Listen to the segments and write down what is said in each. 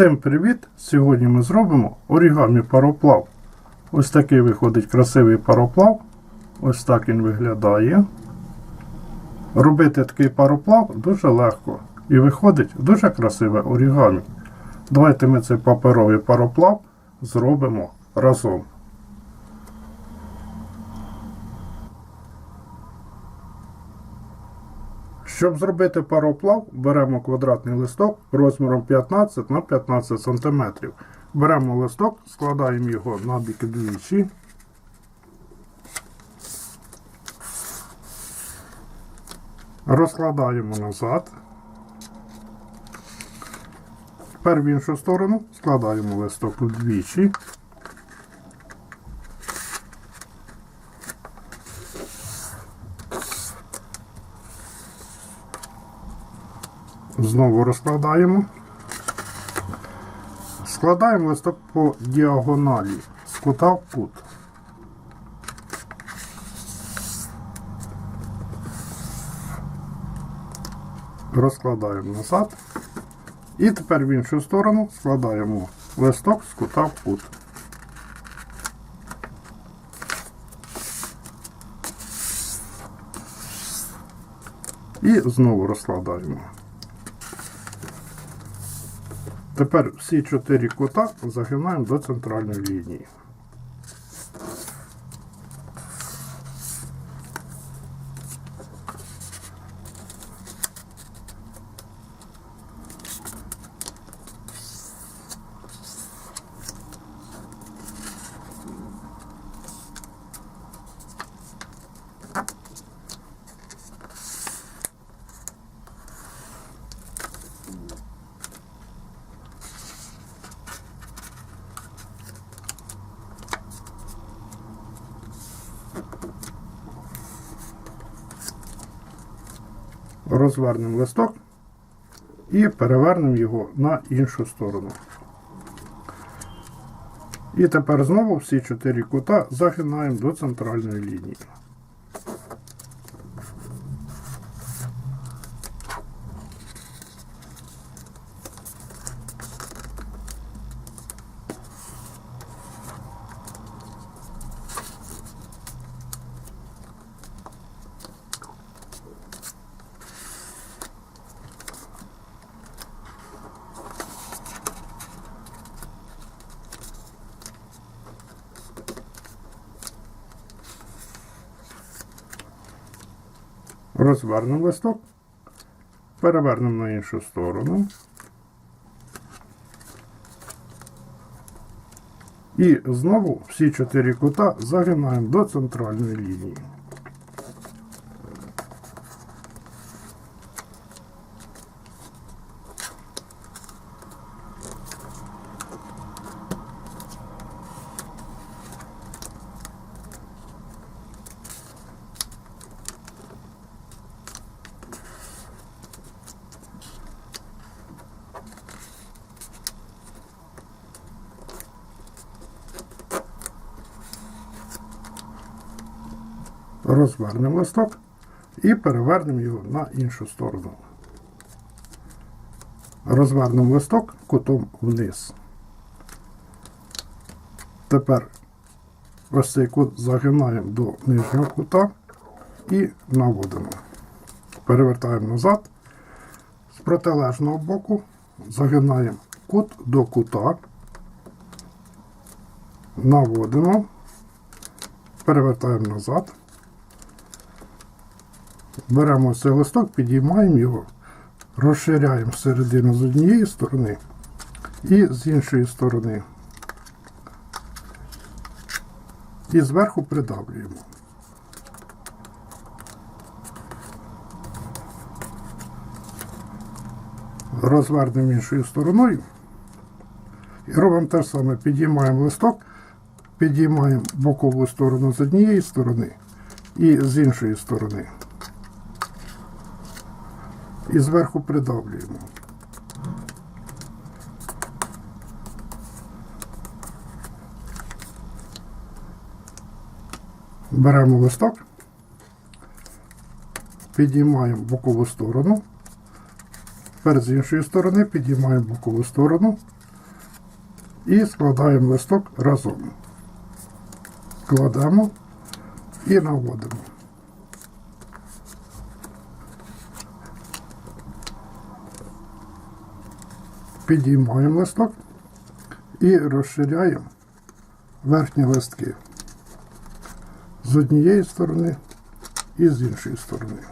Всім привіт! Сьогодні ми зробимо орігамі пароплав. Ось такий виходить красивий пароплав. Ось так він виглядає. Робити такий пароплав дуже легко і виходить дуже красиве орігамі. Давайте ми цей паперовий пароплав зробимо разом. Щоб зробити пароплав, беремо квадратний листок розміром 15 на 15 см. Беремо листок, складаємо його на бік двічі. Розкладаємо назад. Тепер в іншу сторону складаємо листок вдвічі. Знову розкладаємо. Складаємо листок по діагоналі з кута в кут. Розкладаємо назад. І тепер в іншу сторону складаємо листок з кута в кут. І знову розкладаємо. Тепер всі чотири кута загинаємо до центральної лінії. Розвернемо листок і перевернемо його на іншу сторону. І тепер знову всі чотири кута загинаємо до центральної лінії. Розвернемо листок, перевернемо на іншу сторону. І знову всі чотири кута загинаємо до центральної лінії. Розвернемо листок і перевернемо його на іншу сторону. Розвернемо листок кутом вниз. Тепер ось цей кут загинаємо до нижнього кута і наводимо. Перевертаємо назад. З протилежного боку загинаємо кут до кута, наводимо, перевертаємо назад. Беремо цей листок, підіймаємо його, розширяємо середину з однієї сторони і з іншої сторони. І зверху придавлюємо. Розвернемо іншою стороною. І робимо те ж саме. Підіймаємо листок, підіймаємо бокову сторону з однієї сторони і з іншої сторони. І зверху придавлюємо. Беремо листок, підіймаємо бокову сторону. Тепер з іншої сторони підіймаємо бокову сторону і складаємо листок разом. Кладемо і наводимо. Підіймаємо листок і розширяємо верхні листки з однієї сторони і з іншої сторони.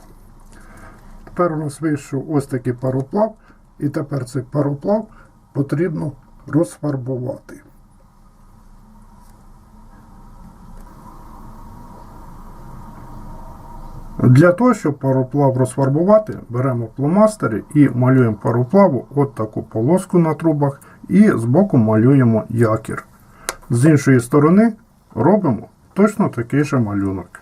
Тепер у нас вийшов ось такий пароплав, і тепер цей пароплав потрібно розфарбувати. Для того, щоб пароплав розфарбувати, беремо пломастери і малюємо пароплаву от таку полоску на трубах і збоку малюємо якір. З іншої сторони робимо точно такий же малюнок.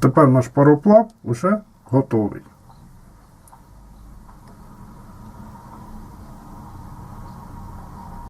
Тепер наш пароплав вже готовий.